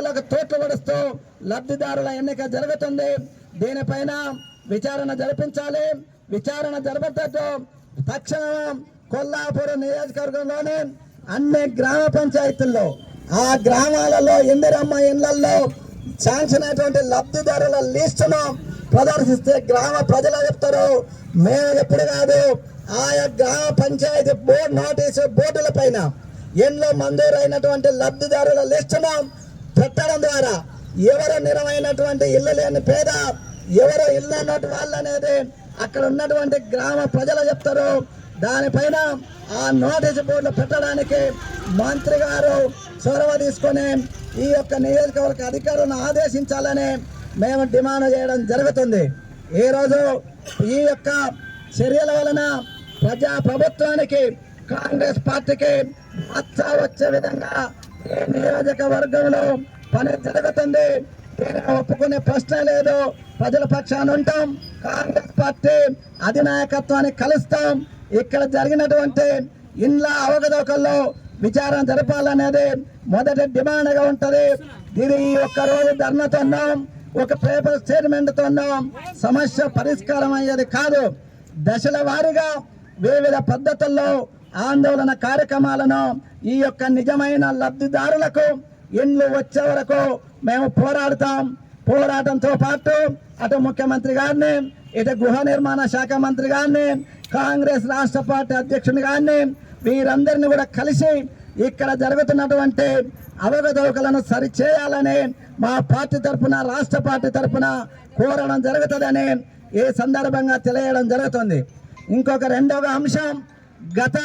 వాళ్ళకు తోట్లు పడుస్తూ లబ్ధిదారుల ఎన్నిక జరుగుతుంది. దీనిపైన విచారణ జరిపించాలి. విచారణ జరపట్టు తక్షణం కొల్లాపూర్ నియోజకవర్గంలోని అన్ని గ్రామ పంచాయతీల్లో ఆ గ్రామాలలో ఇందిరమ్మ ఇళ్ళలో శాంక్షన్ అయినటువంటి లబ్ధిదారుల లిస్టును ప్రదర్శిస్తే గ్రామ ప్రజలు చెప్తారు. మేము ఎప్పుడు కాదు ఆయా గ్రామ పంచాయతీ బోర్డు నోటీసు బోర్డుల పైన ఎన్నో మంజూరైనటువంటి లబ్ధిదారుల లిస్టును పెట్టడం ద్వారా ఎవరు నిరమైనటువంటి ఇల్లు లేని పేద ఎవరు ఇల్లు అన్నట్టు వాళ్ళు అనేది అక్కడ ఉన్నటువంటి గ్రామ ప్రజలు చెప్తారు. దానిపైన ఆ నోటీసు బోర్డులు పెట్టడానికి మంత్రి గారు చొరవ తీసుకొని ఈ యొక్క నియోజకవర్గ అధికారులను ఆదేశించాలని మేము డిమాండ్ చేయడం జరుగుతుంది. ఈరోజు ఈ యొక్క చర్యల వలన ప్రజా ప్రభుత్వానికి కాంగ్రెస్ పార్టీకి మచ్చ వచ్చే విధంగా ఈ నియోజకవర్గంలో పని జరుగుతుంది. ఒప్పుకునే ప్రశ్న లేదు. ప్రజల పక్షాన ఉంటాం. కాంగ్రెస్ పార్టీ అధినాయకత్వాన్ని కలుస్తాం. ఇక్కడ జరిగినటువంటి ఇండ్ల అవగదొకల్లో విచారణ జరపాలనేది మొదటి డిమాండ్గా ఉంటుంది. ఇది ఈ రోజు ధర్నతో ఉన్నాం ఒక పేపర్ స్టేట్మెంట్తో ఉన్నాం సమస్య పరిష్కారం అయ్యేది కాదు. దశల వారీగా వివిధ పద్ధతుల్లో ఆందోళన కార్యక్రమాలను ఈ యొక్క నిజమైన లబ్ధిదారులకు ఇండ్లు వచ్చే వరకు మేము పోరాడుతాం. పోరాటంతో పాటు అటు ముఖ్యమంత్రి గారిని ఇటు గృహ నిర్మాణ శాఖ మంత్రి గారిని కాంగ్రెస్ రాష్ట్ర పార్టీ అధ్యక్షుని గారిని వీరందరిని కూడా కలిసి ఇక్కడ జరుగుతున్నటువంటి అవగదవకలను సరిచేయాలని మా పార్టీ తరఫున రాష్ట్ర పార్టీ తరఫున కోరడం జరుగుతుందని ఈ సందర్భంగా తెలియడం జరుగుతుంది. ఇంకొక రెండవ అంశం గత